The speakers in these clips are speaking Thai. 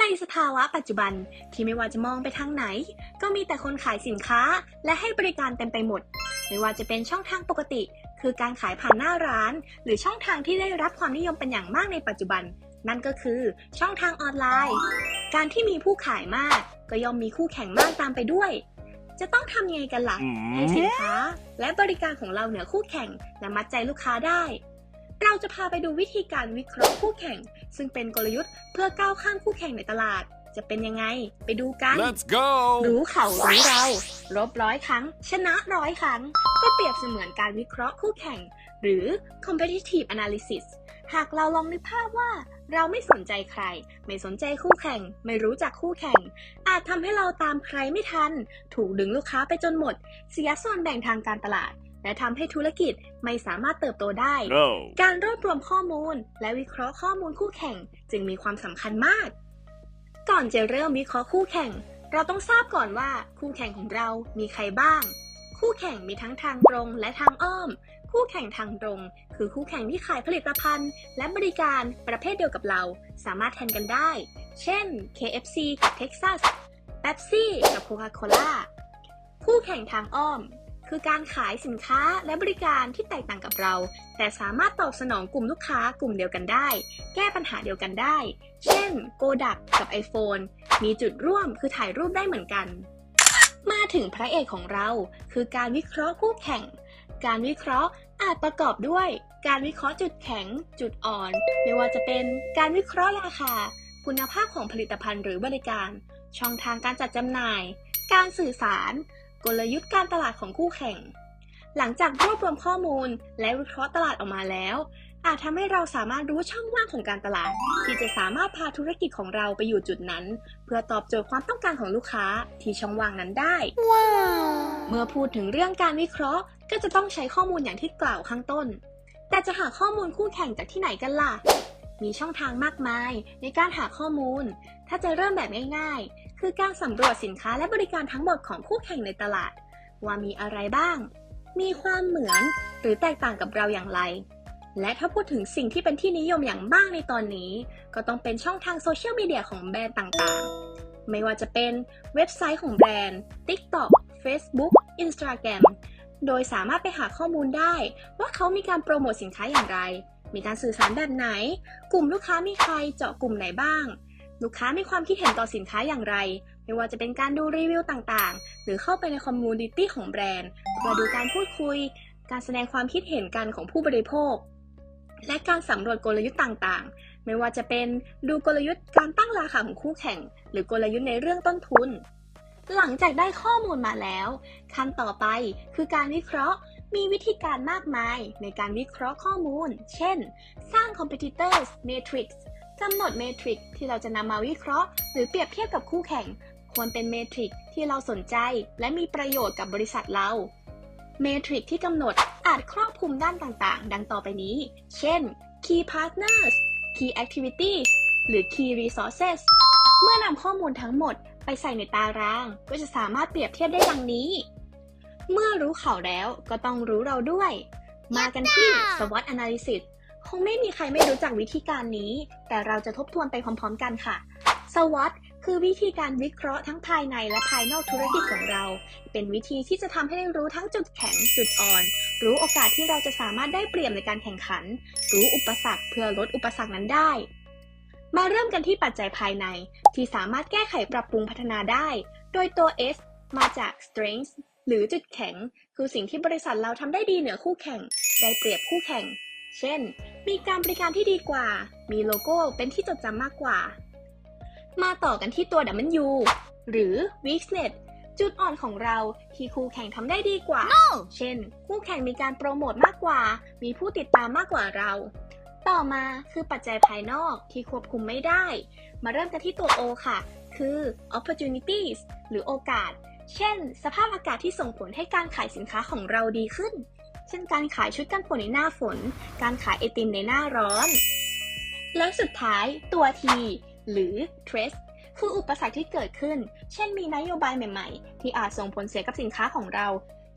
ในสภาวะปัจจุบันที่ไม่ว่าจะมองไปทางไหน ก็มีแต่คนขายสินค้าและให้บริการเต็มไปหมด ไม่ว่าจะเป็นช่องทางปกติ คือการขายผ่านหน้าร้าน หรือช่องทางที่ได้รับความนิยมเป็นอย่างมากในปัจจุบัน นั่นก็คือช่องทางออนไลน์ การที่มีผู้ขายมาก ก็ย่อมมีคู่แข่งมากตามไปด้วย จะต้องทำยังไงกันล่ะให้สินค้า และบริการของเราเหนือคู่แข่งและมัดใจลูกค้าได้ เราจะพาไปดูวิธีการวิเคราะห์คู่แข่ง ซึ่งเป็นกลยุทธ์เพื่อก้าวข้ามคู่แข่งในตลาด จะเป็นยังไง ไปดูกัน Let's go! รู้เขารู้เรา รบร้อยครั้ง ชนะร้อยครั้ง ก็เปรียบเสมือนการวิเคราะห์คู่แข่ง หรือ competitive analysis หากเราลองนึกภาพว่าเราไม่สนใจใคร ไม่สนใจคู่แข่ง ไม่รู้จักคู่แข่ง อาจทำให้เราตามใครไม่ทัน ถูกดึงลูกค้าไปจนหมด เสียส่วนแบ่งทางการตลาด และทำให้ธุรกิจไม่สามารถเติบโตได้ No! การรวบรวมข้อมูล และวิเคราะห์ข้อมูลคู่แข่งจึงมีความสำคัญมาก ก่อนจะเริ่มวิเคราะห์คู่แข่ง เราต้องทราบก่อนว่าคู่แข่งของเรามีใครบ้าง คู่แข่งมีทั้งทางตรงและทางอ้อม คู่แข่งทางตรง คือคู่แข่งที่ขายผลิตภัณฑ์ และบริการประเภทเดียวกับเรา สามารถแทนกันได้ เช่น KFC กับ Texas Pepsi กับ Coca-Cola คู่แข่งทางอ้อม คือการขายสินค้าและบริการที่แตกต่างกับเรา แต่สามารถตอบสนองกลุ่มลูกค้ากลุ่มเดียวกันได้ แก้ปัญหาเดียวกันได้ เช่น โกดักกับ iPhone มีจุดร่วมคือถ่ายรูปได้เหมือนกัน มาถึงพระเอกของเรา คือการวิเคราะห์คู่แข่ง การวิเคราะห์อาจประกอบด้วย การวิเคราะห์จุดแข็ง จุดอ่อน ไม่ว่าจะเป็นการวิเคราะห์ราคา คุณภาพของผลิตภัณฑ์หรือบริการ ช่องทางการจัดจำหน่าย การสื่อสาร กลยุทธ์การตลาดของคู่แข่ง หลังจากรวบรวมข้อมูลและวิเคราะห์ตลาดออกมาแล้ว อาจทำให้เราสามารถรู้ช่องว่างของการตลาด ที่จะสามารถพาธุรกิจของเราไปอยู่จุดนั้น เพื่อตอบโจทย์ความต้องการของลูกค้าที่ช่องว่างนั้นได้เมื่อพูดถึงเรื่องการวิเคราะห์ ก็จะต้องใช้ข้อมูลอย่างที่กล่าวข้างต้น แต่จะหาข้อมูลคู่แข่งจากที่ไหนกันล่ะมีช่องทางมากมายในการหาข้อมูล ถ้าจะเริ่มแบบง่ายๆ คือการสำรวจสินค้าและบริการทั้งหมดของคู่แข่งในตลาด ว่ามีอะไรบ้าง มีความเหมือนหรือแตกต่างกับเราอย่างไร และถ้าพูดถึงสิ่งที่เป็นที่นิยมอย่างมากในตอนนี้ ก็ต้องเป็นช่องทางโซเชียลมีเดียของแบรนด์ต่างๆ ไม่ว่าจะเป็นเว็บไซต์ของแบรนด์ TikTok Facebook Instagram โดยสามารถไปหาข้อมูลได้ว่าเขามีการโปรโมทสินค้าอย่างไร มีการสื่อสารแบบไหน กลุ่มลูกค้ามีใครเจาะกลุ่มไหนบ้าง ลูกค้ามีความคิดเห็นต่อสินค้าอย่างไร ไม่ว่าจะเป็นการดูรีวิวต่างๆ หรือเข้าไปในคอมมูนิตี้ของแบรนด์เพื่อดูการพูดคุย การแสดงความคิดเห็นกันของผู้บริโภค และการสำรวจกลยุทธ์ต่างๆ ไม่ว่าจะเป็นดูกลยุทธ์การตั้งราคาของคู่แข่ง หรือกลยุทธ์ในเรื่องต้นทุน หลังจากได้ข้อมูลมาแล้ว ขั้นต่อไปคือการวิเคราะห์มีวิธีการมากมายในการวิเคราะห์ข้อมูล เช่น สร้าง competitors matrix กำหนดเมทริกที่เราจะนำมาวิเคราะห์ หรือเปรียบเทียบกับคู่แข่ง ควรเป็นเมทริกที่เราสนใจ และมีประโยชน์กับบริษัทเรา เมทริกที่กำหนดอาจครอบคลุมด้านต่างๆ ดังต่อไปนี้ เช่น key partners key activities หรือ key resources เมื่อนำข้อมูลทั้งหมดไปใส่ในตาราง ก็จะสามารถเปรียบเทียบได้ดังนี้ เมื่อรู้เขาแล้วก็ต้องรู้เราด้วย มากันที่ SWOT analysis คงไม่มีใครไม่รู้จักวิธีการนี้ แต่เราจะทบทวนไปพร้อมๆกันค่ะ SWOT คือวิธีการวิเคราะห์ทั้งภายในและภายนอกธุรกิจของเรา เป็นวิธีที่จะทำให้ได้รู้ทั้งจุดแข็งจุดอ่อน รู้โอกาสที่เราจะสามารถได้เปรียบในการแข่งขัน รู้อุปสรรคเพื่อลดอุปสรรคนั้นได้ มาเริ่มกันที่ปัจจัยภายใน ที่สามารถแก้ไขปรับปรุงพัฒนาได้ โดยตัว S มาจาก strengths หรือจุดแข็ง คือสิ่งที่บริษัทเราทำได้ดีเหนือคู่แข่ง ได้เปรียบคู่แข่ง เช่น มีการบริการที่ดีกว่า มีโลโก้เป็นที่จดจำมากกว่า มาต่อกันที่ตัว W หรือ weakness จุดอ่อนของเราที่คู่แข่งทำได้ดีกว่าเช่น คู่แข่งมีการโปรโมทมากกว่า มีผู้ติดตามมากกว่าเรา ต่อมาคือปัจจัยภายนอกที่ควบคุมไม่ได้ มาเริ่มกันที่ตัว O ค่ะ คือ opportunities หรือโอกาส เช่น สภาพอากาศที่ส่งผลให้การขายสินค้าของเราดีขึ้น เช่นการขายชุดกันฝนในหน้าฝน การขายไอติมในหน้าร้อน และสุดท้ายตัว T หรือ threat คืออุปสรรคที่เกิดขึ้น เช่นมีนโยบายใหม่ๆ ที่อาจส่งผลเสียกับสินค้าของเรา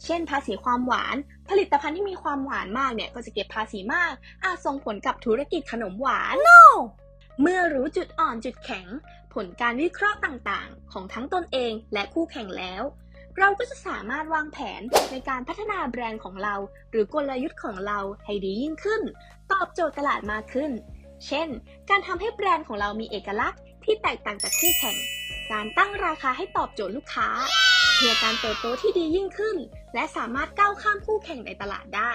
เช่น ภาษีความหวาน ผลิตภัณฑ์ที่มีความหวานมากเนี่ยก็จะเก็บภาษีมาก อาจส่งผลกับธุรกิจขนมหวานเมื่อรู้จุดอ่อนจุดแข็ง ผลการวิเคราะห์ต่างๆ ของทั้งตนเองและคู่แข่งแล้ว เราก็จะสามารถวางแผนในการพัฒนาแบรนด์ของเรา หรือกลยุทธ์ของเราให้ดียิ่งขึ้น ตอบโจทย์ตลาดมากขึ้น เช่น การทำให้แบรนด์ของเรามีเอกลักษณ์ที่แตกต่างจากคู่แข่ง การตั้งราคาให้ตอบโจทย์ลูกค้า เพื่อการเติบโตที่ดียิ่งขึ้น และสามารถก้าวข้ามคู่แข่งในตลาดได้